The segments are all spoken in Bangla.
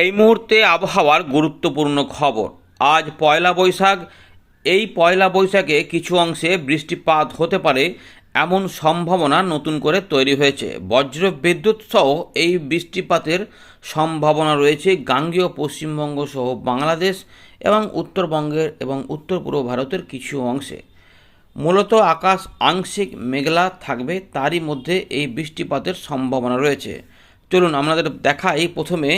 এই মুহূর্তে আবহাওয়ার গুরুত্বপূর্ণ খবর। আজ পয়লা বৈশাখ, এই পয়লা বৈশাখে কিছু অংশে বৃষ্টিপাত হতে পারে এমন সম্ভাবনা নতুন করে তৈরি হয়েছে। বজ্র বিদ্যুৎ সহ এই বৃষ্টিপাতের সম্ভাবনা রয়েছে গাঙ্গেয় পশ্চিমবঙ্গ সহ বাংলাদেশ এবং উত্তরবঙ্গের এবং উত্তর পূর্ব ভারতের কিছু অংশে। মূলত আকাশ আংশিক মেঘলা থাকবে, তারই মধ্যে এই বৃষ্টিপাতের সম্ভাবনা রয়েছে। চলুন আমাদের দেখাই প্রথমে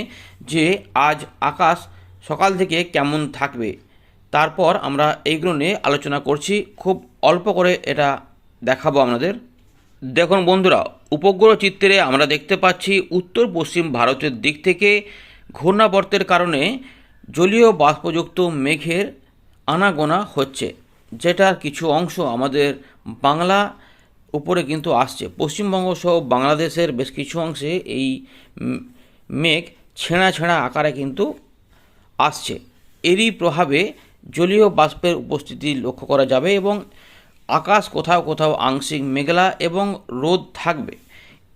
যে আজ আকাশ সকাল থেকে কেমন থাকবে। তারপর আমরা এইগুলো নিয়ে আলোচনা করছি। খুব অল্প করে এটা দেখাবো আপনাদের। দেখুন বন্ধুরা, উপগ্রহ চিত্রে আমরা দেখতে পাচ্ছি উত্তর পশ্চিম ভারতের দিক থেকে ঘূর্ণাবর্তের কারণে জলীয় বাষ্পযুক্ত মেঘের আনাগোনা হচ্ছে, যেটার কিছু অংশ আমাদের বাংলা উপরে কিন্তু আসছে। পশ্চিমবঙ্গ সহ বাংলাদেশের বেশ কিছু অংশে এই মেঘ ছেঁড়া ছেঁড়া আকারে কিন্তু আসছে। এরই প্রভাবে জলীয় বাষ্পের উপস্থিতি লক্ষ্য করা যাবে এবং আকাশ কোথাও কোথাও আংশিক মেঘলা এবং রোদ থাকবে।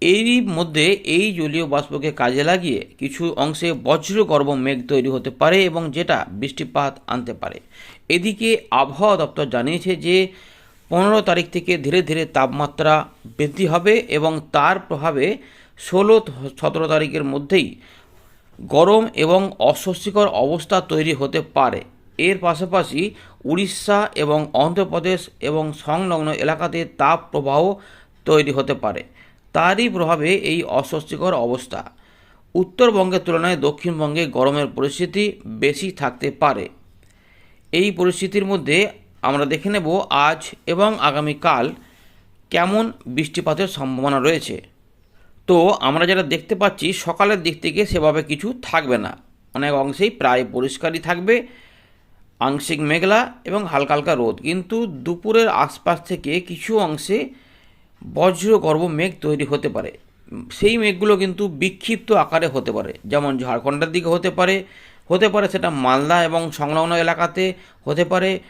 এরই মধ্যে এই জলীয় বাষ্পকে কাজে লাগিয়ে কিছু অংশে বজ্রগর্ভ মেঘ তৈরি হতে পারে এবং যেটা বৃষ্টিপাত আনতে পারে। এদিকে আবহাওয়া দপ্তর জানিয়েছে যে পনেরো তারিখ থেকে ধীরে ধীরে তাপমাত্রা বৃদ্ধি হবে এবং তার প্রভাবে ষোলো সতেরো তারিখের মধ্যেই গরম এবং অস্বস্তিকর অবস্থা তৈরি হতে পারে। এর পাশাপাশি উড়িষ্যা এবং অন্ধ্রপ্রদেশ এবং সংলগ্ন এলাকাতে তাপ প্রবাহ তৈরি হতে পারে। তারই প্রভাবে এই অস্বস্তিকর অবস্থা। উত্তরবঙ্গের তুলনায় দক্ষিণবঙ্গে গরমের পরিস্থিতি বেশি থাকতে পারে। এই পরিস্থিতির মধ্যে আমরা দেখে নেব আজ এবং আগামীকাল কেমন বৃষ্টিপাতের সম্ভাবনা রয়েছে। তো আমরা যেটা দেখতে পাচ্ছি, সকালের দিক থেকে সেভাবে কিছু থাকবে না। অনেক অংশেই প্রায় পরিষ্কারই থাকবে। আংশিক মেঘলা এবং হালকা হালকা রোদ। কিন্তু দুপুরের আশপাশ থেকে কিছু অংশে বজ্রগর্ভ মেঘ তৈরি হতে পারে। সেই মেঘগুলো কিন্তু বিক্ষিপ্ত আকারে হতে পারে। যেমন ঝাড়খণ্ডের দিকে হতে পারে হতে পারে সেটা মালদা এবং সংলগ্ন এলাকাতে হতে পারে।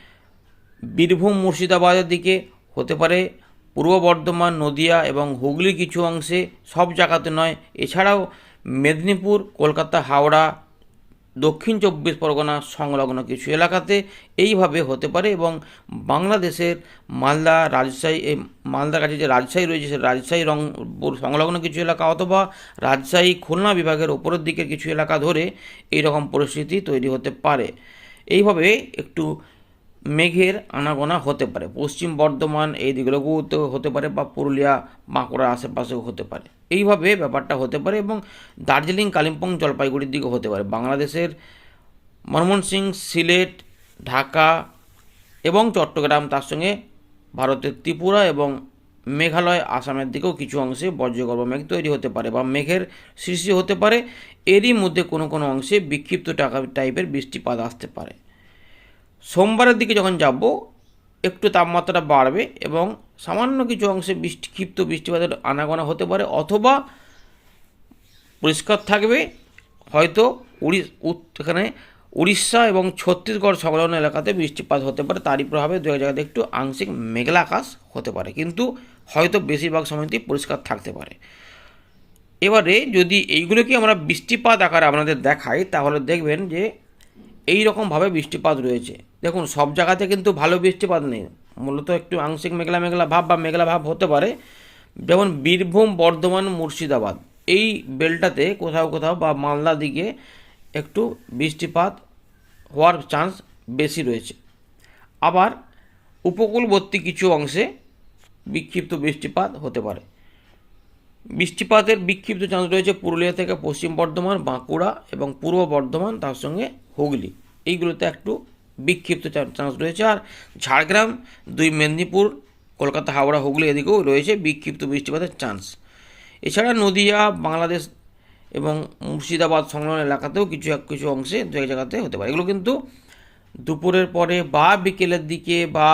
বীরভূম মুর্শিদাবাদের দিকে হতে পারে, পূর্ব বর্ধমান, নদিয়া এবং হুগলি কিছু অংশে সব জায়গাতে নয়। এছাড়াও মেদিনীপুর, কলকাতা, হাওড়া, দক্ষিণ চব্বিশ পরগনা সংলগ্ন কিছু এলাকাতে এইভাবে হতে পারে এবং বাংলাদেশের মালদা, রাজশাহী এই মালদার কাছে যে রাজশাহী রয়েছে সে রাজশাহী রংপুর সংলগ্ন কিছু এলাকা অথবা রাজশাহী খুলনা বিভাগের ওপরের দিকের কিছু এলাকা ধরে এই রকম পরিস্থিতি তৈরি হতে পারে। এইভাবে একটু মেঘের আনাগোনা হতে পারে। পশ্চিম বর্ধমান এই দিকগুলোতেও হতে পারে বা পুরুলিয়া, বাঁকুড়ার আশেপাশেও হতে পারে। এইভাবে ব্যাপারটা হতে পারে এবং দার্জিলিং, কালিম্পং, জলপাইগুড়ির দিকেও হতে পারে। বাংলাদেশের ময়মনসিংহ সিলেট, ঢাকা এবং চট্টগ্রাম, তার সঙ্গে ভারতের ত্রিপুরা এবং মেঘালয়, আসামের দিকেও কিছু অংশে বজ্রগর্ভ মেঘ তৈরি হতে পারে বা মেঘের সৃষ্টি হতে পারে। এরই মধ্যে কোনো কোনো অংশে বিক্ষিপ্ত টাকা টাইপের বৃষ্টিপাত আসতে পারে। সোমবারের দিকে যখন যাব, একটু তাপমাত্রাটা বাড়বে এবং সামান্য কিছু অংশে বৃষ্টি, ক্ষিপ্ত বৃষ্টিপাতের আনাগোনা হতে পারে অথবা পরিষ্কার থাকবে। হয়তো উড়ি এখানে উড়িষ্যা এবং ছত্তিশগড় সংলগ্ন এলাকাতে বৃষ্টিপাত হতে পারে। তারই প্রভাবে দু জায়গাতে একটু আংশিক মেঘলা আকাশ হতে পারে, কিন্তু হয়তো বেশিরভাগ সময়তেই পরিষ্কার থাকতে পারে। এবারে যদি এইগুলোকে আমরা বৃষ্টিপাত আকারে আপনাদের দেখাই, তাহলে দেখবেন যে এই রকমভাবে বৃষ্টিপাত রয়েছে। দেখুন, সব জায়গাতে কিন্তু ভালো বৃষ্টিপাত নেই। মূলত একটু আংশিক মেঘলা মেঘলা ভাব বা মেঘলা ভাব হতে পারে। যেমন বীরভূম, বর্ধমান, মুর্শিদাবাদ, এই বেলটাতে কোথাও কোথাও বা মালদা দিকে একটু বৃষ্টিপাত হওয়ার চান্স বেশি রয়েছে। আবার উপকূলবর্তী কিছু অংশে বিক্ষিপ্ত বৃষ্টিপাত হতে পারে। বৃষ্টিপাতের বিক্ষিপ্ত চান্স রয়েছে পুরুলিয়া থেকে পশ্চিম বর্ধমান, বাঁকুড়া এবং পূর্ব বর্ধমান, তার সঙ্গে হুগলি। এইগুলোতে একটু বিক্ষিপ্ত চান্স রয়েছে। আর ঝাড়গ্রাম, দুই মেদিনীপুর, কলকাতা, হাওড়া, হুগলি এদিকেও রয়েছে বিক্ষিপ্ত বৃষ্টিপাতের চান্স। এছাড়া নদিয়া, বাংলাদেশ এবং মুর্শিদাবাদ সংলগ্ন এলাকাতেও কিছু এক, কিছু অংশে দু, এক জায়গাতে হতে পারে। এগুলো কিন্তু দুপুরের পরে বা বিকেলের দিকে বা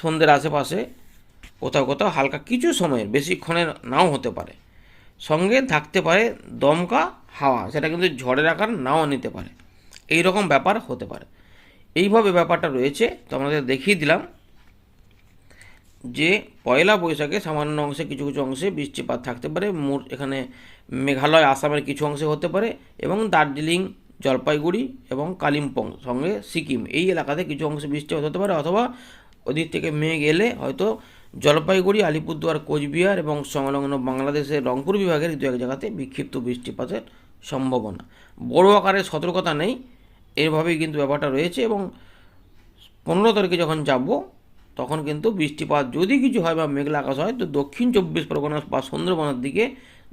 সন্ধ্যের আশেপাশে কোথাও কোথাও হালকা কিছু সময়ের বেশিক্ষণের নাও হতে পারে। সঙ্গে থাকতে পারে দমকা হাওয়া, সেটা কিন্তু ঝড়ের আকার নাও নিতে পারে। এই রকম ব্যাপার হতে পারে। এইভাবে ব্যাপারটা রয়েছে, তো আমাদের দেখিয়ে দিলাম যে পয়লা বৈশাখে সামান্য অংশে কিছু কিছু অংশে বৃষ্টিপাত থাকতে পারে, মোট এখানে মেঘালয়, আসামের কিছু অংশে হতে পারে এবং দার্জিলিং, জলপাইগুড়ি এবং কালিম্পং সঙ্গে সিকিম, এই এলাকাতে কিছু অংশে বৃষ্টিপাত হতে পারে অথবা ওদিক থেকে মেঘ এলে হয়তো জলপাইগুড়ি, আলিপুরদুয়ার, কোচবিহার এবং সংলগ্ন বাংলাদেশের রংপুর বিভাগের দু এক জায়গাতে বিক্ষিপ্ত বৃষ্টিপাতের সম্ভাবনা। বড় আকারে সতর্কতা নেই, এভাবেই কিন্তু ব্যাপারটা রয়েছে এবং পনেরো তারিখে যখন যাব, তখন কিন্তু বৃষ্টিপাত যদি কিছু হয় বা মেঘলা আকাশ হয়, তো দক্ষিণ চব্বিশ পরগনা বা সুন্দরবনের দিকে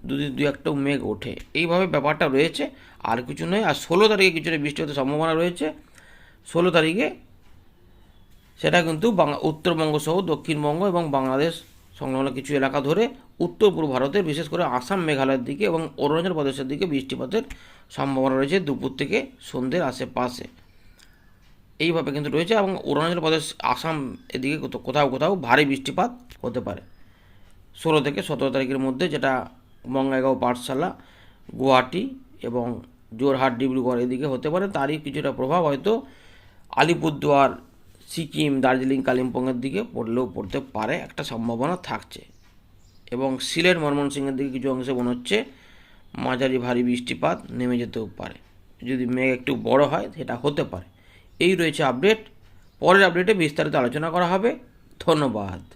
যদি দু একটা মেঘ ওঠে। এইভাবে ব্যাপারটা রয়েছে, আর কিছু নয়। আর ষোলো তারিখে কিছুটা বৃষ্টি হতে সম্ভাবনা রয়েছে। ষোলো তারিখে সেটা কিন্তু বাংলা, উত্তরবঙ্গ সহ দক্ষিণবঙ্গ এবং বাংলাদেশ সংলগ্ন কিছু এলাকা ধরে উত্তর পূর্ব ভারতের, বিশেষ করে আসাম, মেঘালয়ের দিকে এবং অরুণাচল প্রদেশের দিকে বৃষ্টিপাতের সম্ভাবনা রয়েছে দুপুর থেকে সন্ধ্যের আশেপাশে। এইভাবে কিন্তু রয়েছে এবং অরুণাচল প্রদেশ, আসাম এদিকে কোথাও- কোথাও ভারী বৃষ্টিপাত হতে পারে। ষোলো থেকে সতেরো তারিখের মধ্যে যেটা বঙ্গাইগাঁও পাঠশালা, গুয়াহাটি এবং জোরহাট, ডিব্রুগড় এদিকে হতে পারে। তারই কিছুটা প্রভাব হয়তো আলিপুরদুয়ার সিকিম, দার্জিলিং, কালিম্পংয়ের দিকে পড়লেও পড়তে পারে, একটা সম্ভাবনা থাকছে। এবং সিলেট, ময়মনসিংহের দিকে কিছু অংশে মনে হচ্ছে মাঝারি ভারী বৃষ্টিপাত নেমে যেতেও পারে। যদি মেঘ একটু বড় হয়, সেটা হতে পারে। এই রয়েছে আপডেট। পরের আপডেটে বিস্তারিত আলোচনা করা হবে। ধন্যবাদ।